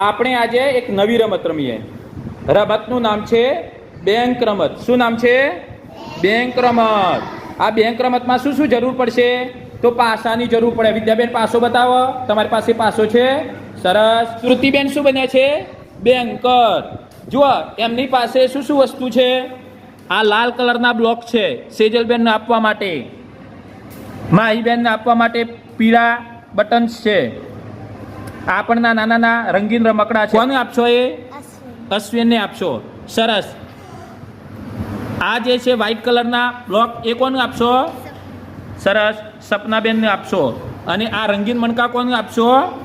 આપણે આજે એક નવી રમત રમીએ. રમતનું નામ છે બેંક રમત. શું નામ છે? બેંક રમત. આ બેંક રમતમાં શું શું જરૂર પડશે? તો પાસાની જરૂર પડે. વિદ્યાબેન, પાસો બતાવો. તમારી પાસે પાસો છે? સરસ. શ્રુતિબેન શું બન્યા છે? બેંકર. જુઓ, એમની પાસે શું શું વસ્તુ છે? આ લાલ કલરના બ્લોક છે, સેજલબેનને આપવા માટે. માહીબેનને આપવા માટે પીળા બટન્સ છે. આ પણ ના નાના નાના રંગીન રમકડા છે. કોને આપશો એ? અશ્વિનને. આપશો. સરસ. આ જે છે વ્હાઈટ કલરના બ્લોક એ કોને આપશો? સરસ. સપનાબેનને આપશો. અને આ રંગીન મણકા કોને આપશો?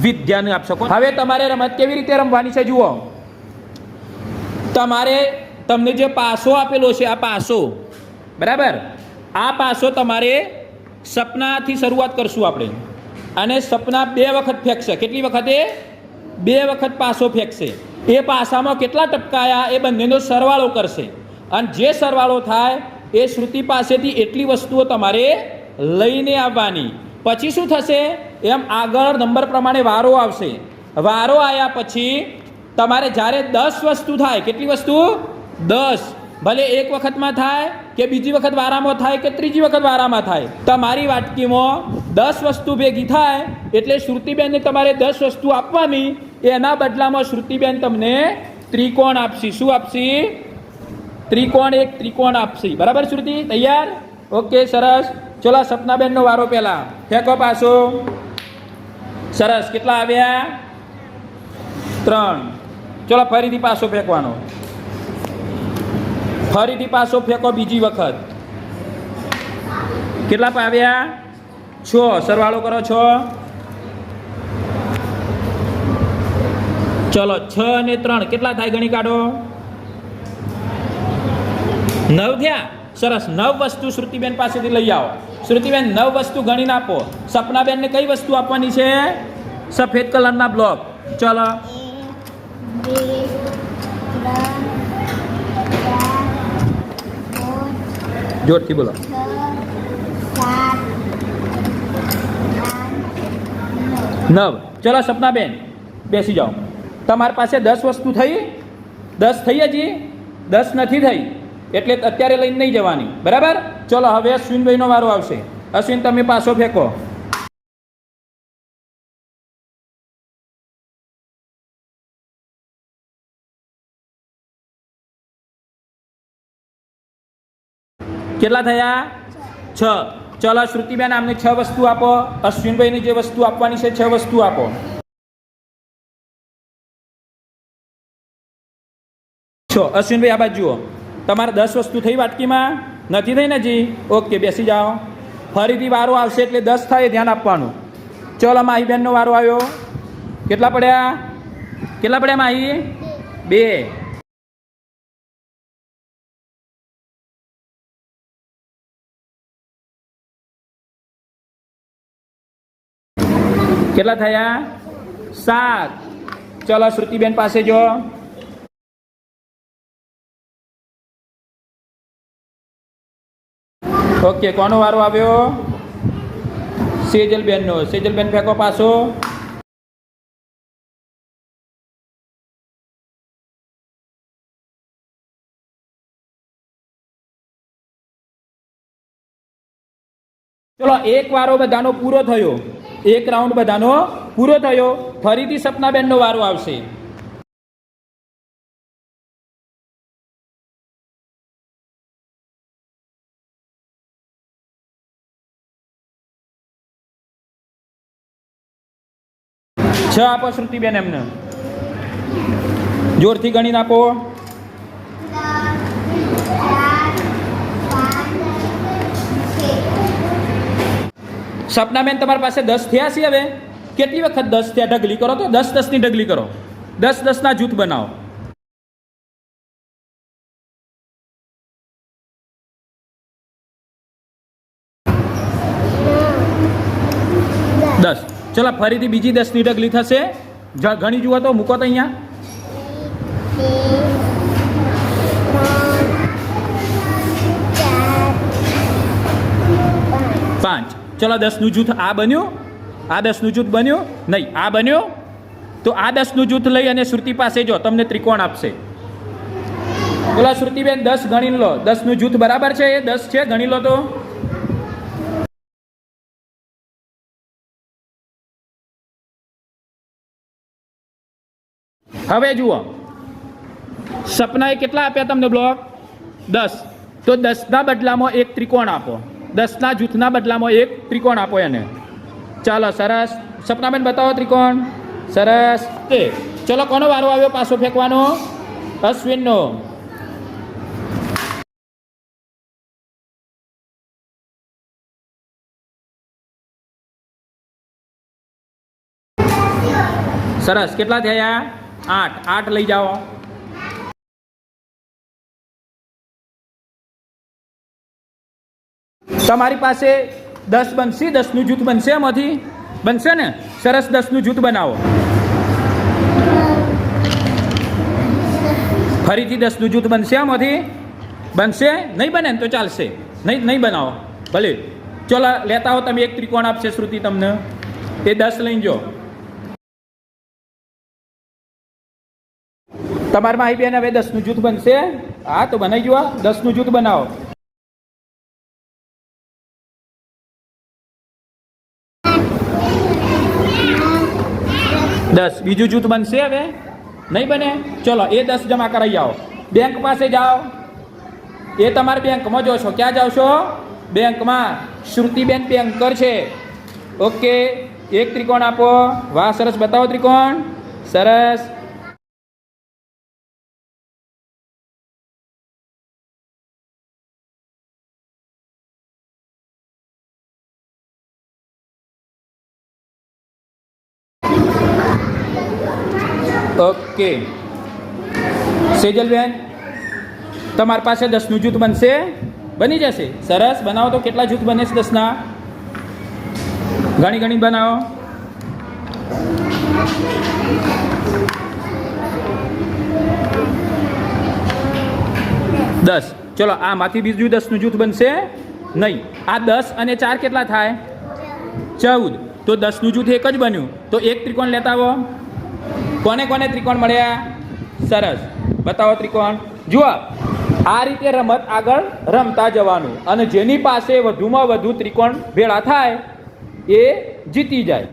વિદ્યાને આપશો. હવે તમારે રમત કેવી રીતે રમવાની છે જુઓ. તમારે તમને જે પાસો આપેલો છે આ પાસો. બરાબર? આ પાસો તમારે સપનાથી શરૂઆત કરશું આપણે. અને સપના બે વખત ફેંકશે. કેટલી વખતે? બે વખત પાસો ફેંકશે. એ પાસામાં કેટલા ટપકાયા? એ બંનેનો સરવાળો કરશે. અને જે સરવાળો થાય, એ શ્રુતિ પાસેથી એટલી વસ્તુઓ તમારે લઈને આવવાની. પછી શું થશે? એમ આગળ નંબર પ્રમાણે વારો આવશે. વારો આવ્યા પછી તમારે જ્યારે દસ વસ્તુ થાય, કેટલી વસ્તુ? દસ. ભલે એક વખતમાં થાય કે બીજી વખત વારામાં થાય કે ત્રીજી વખત વારામાં થાય? તમારી વાટકીમાં દસ વસ્તુ ભેગી થાય એટલે શ્રુતિબેનને તમારે દસ વસ્તુ આપવાની. એના બદલામાં શ્રુતિબેન તમને ત્રિકોણ આપશી. શું આપશી? ત્રિકોણ એક ત્રિકોણ આપશી. બરાબર શ્રુતિ? તૈયાર? ઓકે, સરસ. ચલો સપનાબેનનો વારો પહેલા. ફેંકો પાછો. સરસ. કેટલા આવ્યા? ત્રણ. ચલો, ફરીથી પાછો ફેંકવાનો. ફરીથી પાછો ફેંકો બીજી વખત. કેટલા પાવ્યા છ. સરવાળો કરો છો. ચલો, છ અને ત્રણ. કેટલા થાય ગણી કાઢો? નવ થયા? સરસ. નવ વસ્તુ શ્રુતિબેન પાસેથી લઈ આવો. શ્રુતિબેન, નવ વસ્તુ ગણીને આપો. સપનાબેનને કઈ વસ્તુ આપવાની છે? સફેદ કલરના બ્લોક ચલો બે ત્રણ ચાર પાંચ જોરથી બોલો. નવ. ચલો સપનાબેન, બેસી જાઓ. તમારી પાસે દસ વસ્તુ થઈ, દસ થઈ હજી, દસ નથી થઈ, એટલે અત્યારે લઈને નહીં જવાની. બરાબર? ચલો, હવે અશ્વિનભાઈનો વારો આવશે. અશ્વિન, તમે પાછો ફેંકો. કેટલા થયા? છ. ચલો, શ્રુતિબેન, આમને છ વસ્તુ આપો. અશ્વિનભાઈને જે વસ્તુ આપવાની છે, છ વસ્તુ આપો. છો. અશ્વિનભાઈ, આ બાજુ જુઓ તમારે દસ વસ્તુ થઈ વાટકીમાં? નથી થઈ ને જી? ઓકે, બેસી જાઓ. ફરીથી વારો આવશે એટલે દસ થાય, ધ્યાન આપવાનું. ચલો માહી બેનનો વારો આવ્યો. કેટલા પડ્યા? કેટલા પડ્યા, માહી? બે. કેટલા થયા? સાત. ચલો, શ્રુતિબેન પાસે જો. ઓકે કોનો વારો આવ્યો? સેજલબેનનો. સેજલબેન ફેંકો પાછો. ચલો, એક વારો બધાનો પૂરો થયો. એક રાઉન્ડ બધાનો પૂરો થયો. ફરીથી સપનાબેનનો વારો આવશે. છ આપો, શ્રુતિબેન એમને. જોરથી ગણીને આપો સપનાબેન તમારી પાસે દસ થયા છે હવે? કેટલી વખત દસ થયા? ઢગલી કરો તો. દસ દસની ઢગલી કરો. દસ દસના જૂથ બનાવો. દસ. ચલો, ફરીથી બીજી દસની ઢગલી થશે. ગણી જુઓ તો. મૂકો તો અહીંયા. ચલો દસનું જૂથ આ બન્યું? આ દસનું જૂથ બન્યું? નહીં, આ બન્યું? તો આ દસનું જૂથ લઈ અને શ્રુતિ પાસે જો, તમને ત્રિકોણ આપશે. બોલો શ્રુતિબેન, દસ ગણી લો. દસનું જૂથ બરાબર છે? એ દસ છે? ગણી લો તો. હવે જુઓ. સપનાએ કેટલા આપ્યા તમને બ્લોક? દસ. તો દસના બદલામાં એક ત્રિકોણ આપો. દસના જૂથના બદલામાં એક ત્રિકોણ આપો એને. ચાલો, સરસ. સપનાબેન, બતાવો ત્રિકોણ. સરસ. એ, ચલો, કોનો વારો આવ્યો પાછો ફેંકવાનો? અશ્વિનનો. સરસ. કેટલા થયા? આઠ. આઠ લઈ જાઓ. તમારી પાસે દસ બનશે, દસનું જૂથ બનશે એમાંથી બનશે ને? સરસ દસનું જૂથ બનાવો. ફરીથી દસનું જૂથ બનશે આમાંથી. બનશે? નહીં બને ને તો ચાલશે. નહીં નહીં બનાવો. ભલે. ચલો, લેતા હો તમે એક ત્રિકોણ આપશે શ્રુતિ તમને. એ દસ લઈને જો. તમારા માહી બેન હવે દસનું જૂથ બનશે. હા, તો બનાવી જુઓ દસનું જૂથ બનાવો. દસ. બીજું જૂથ બનશે હવે? નહીં બને? ચલો, એ દસ જમા કરાવી આવો. બેંક પાસે જાઓ. એ તમારે બેંકમાં જાઓ છો ક્યાં જાઓ છો બેંકમાં. શ્રુતિબેન બેંકર છે. ઓકે. એક ત્રિકોણ આપો. વાહ, સરસ. બતાવો ત્રિકોણ. સરસ. ઓકે. સેજલબેન, તમારી પાસે દસનું જૂથ બનશે? બની જશે. સરસ. બનાવો તો કેટલા જૂથ બને છે દસના? ઘણી ઘણી બનાવો. દસ. ચલો, આમાંથી બીજું દસનું જૂથ બનશે? નહીં. આ દસ અને ચાર કેટલા થાય? ચૌદ. તો દસનું જૂથ એક જ બન્યું. તો એક ત્રિકોણ લેતા આવો. કોને કોને ત્રિકોણ મળ્યા? સરસ. બતાવો ત્રિકોણ. જુઓ, આ રીતે રમત આગળ રમતા જવાનું. અને જેની પાસે વધુમાં વધુ ત્રિકોણ ભેળા થાય, એ જીતી જાય.